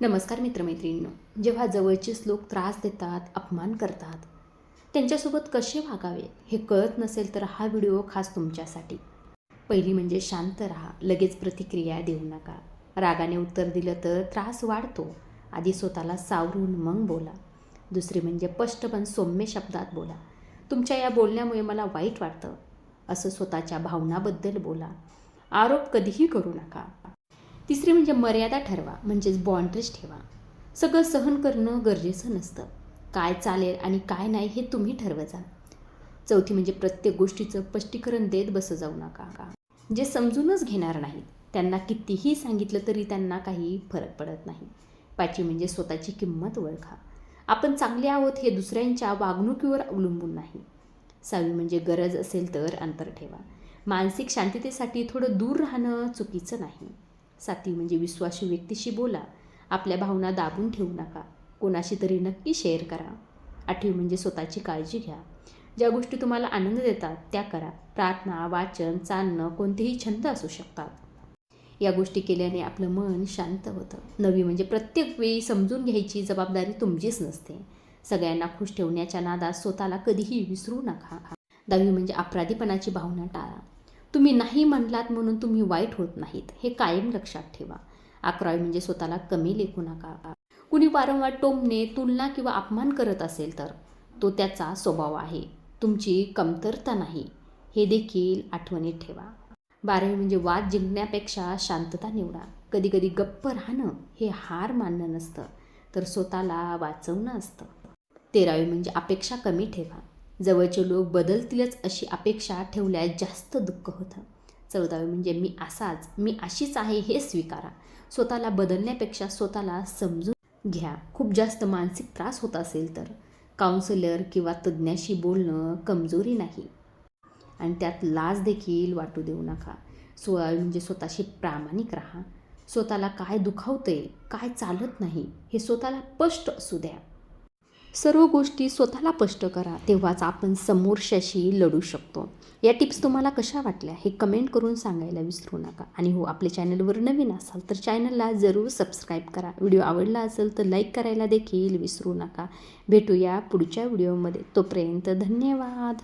नमस्कार मित्रमैत्रिणींनो. जेव्हा जवळचेच लोक त्रास देतात अपमान करतात त्यांच्यासोबत कसे वागावे हे कळत नसेल तर हा व्हिडिओ खास तुमच्यासाठी. पहिली म्हणजे शांत राहा लगेच प्रतिक्रिया देऊ नका. रागाने उत्तर दिलं तर त्रास वाढतो. आधी स्वतःला सावरून मग बोला. दुसरी म्हणजे स्पष्ट पण सौम्य शब्दात बोला. तुमच्या या बोलण्यामुळे मला वाईट वाटतं. असं स्वतःच्या भावनाबद्दल बोला. आरोप कधीही करू नका. तिसरी म्हणजे मर्यादा ठरवा म्हणजेच बाउंड्रीज ठेवा. सगळं सहन करणं गरजेचं नसतं. काय चालेल आणि काय नाही हे तुम्ही ठरवजा चौथी म्हणजे प्रत्येक गोष्टीचं स्पष्टीकरण देत बसं जाऊ नका का जे समजूनच घेणार नाहीत त्यांना कितीही सांगितलं तरी त्यांना काही फरक पडत नाही. पाचवी म्हणजे स्वतःची किंमत ओळखा. आपण चांगले आहोत हे दुसऱ्यांच्या वागणुकीवर अवलंबून नाही. सहावी म्हणजे गरज असेल तर अंतर ठेवा. मानसिक शांततेसाठी थोडं दूर राहणं चुकीचं नाही. साथी म्हणजे विश्वासू व्यक्तीशी बोला. आपल्या भावना दाबून ठेवू नका. कोणाशी तरी नक्की शेअर करा. आठवी म्हणजे स्वतःची काळजी घ्या. ज्या गोष्टी तुम्हाला आनंद देतात त्या करा. प्रार्थना वाचन चालणं कोणतेही छंद असू शकतात. या गोष्टी केल्याने आपलं मन शांत होतं. नवी म्हणजे प्रत्येक वेळी समजून घ्यायची जबाबदारी तुमचीच नसते. सगळ्यांना खुश ठेवण्याच्या नादात स्वतःला कधीही विसरू नका. दहावी म्हणजे अपराधीपणाची भावना टाळा. तुम्ही नाही म्हणलात म्हणून तुम्ही वाईट होत नाहीत. हे कायम लक्षात ठेवा. अकरावी म्हणजे स्वतःला कमी लेखू नका. कुणी वारंवार टोमणे तुलना किंवा अपमान करत असेल तर तो त्याचा स्वभाव आहे. तुमची कमतरता नाही. हे देखील आठवणीत ठेवा. बारावी म्हणजे वाद जिंकण्यापेक्षा शांतता निवडा. कधी कधी गप्प राहणं हे हार मानणं नसतं तर स्वतःला वाचवणं असतं. तेरावी म्हणजे अपेक्षा कमी ठेवा. जवळचे लोक बदलतीलच अशी अपेक्षा ठेवल्यास जास्त दुःख होतं. चौदावे म्हणजे मी असाच मी अशीच आहे हे स्वीकारा. स्वतःला बदलण्यापेक्षा स्वतःला समजून घ्या. खूप जास्त मानसिक त्रास होत असेल तर. काउन्सिलर किंवा तज्ज्ञाशी बोलणं कमजोरी नाही. आणि त्यात लाज देखील वाटू देऊ नका. सोळावी म्हणजे स्वतःशी प्रामाणिक राहा. स्वतःला काय दुखावतंय काय चालत नाही हे स्वतःला स्पष्ट असू द्या. सर्व गोष्टी स्वतःला स्पष्ट करा तेव्हाच आपण समोरच्याशी लढू शकतो. या टिप्स तुम्हाला कशा वाटल्या हे कमेंट करून सांगायला विसरू नका. आणि हो आपल्या चॅनलवर नवीन असाल तर चॅनलला जरूर सबस्क्राईब करा. व्हिडिओ आवडला असेल तर लाईक करायला देखील विसरू नका. भेटूया पुढच्या व्हिडिओमध्ये. तोपर्यंत धन्यवाद.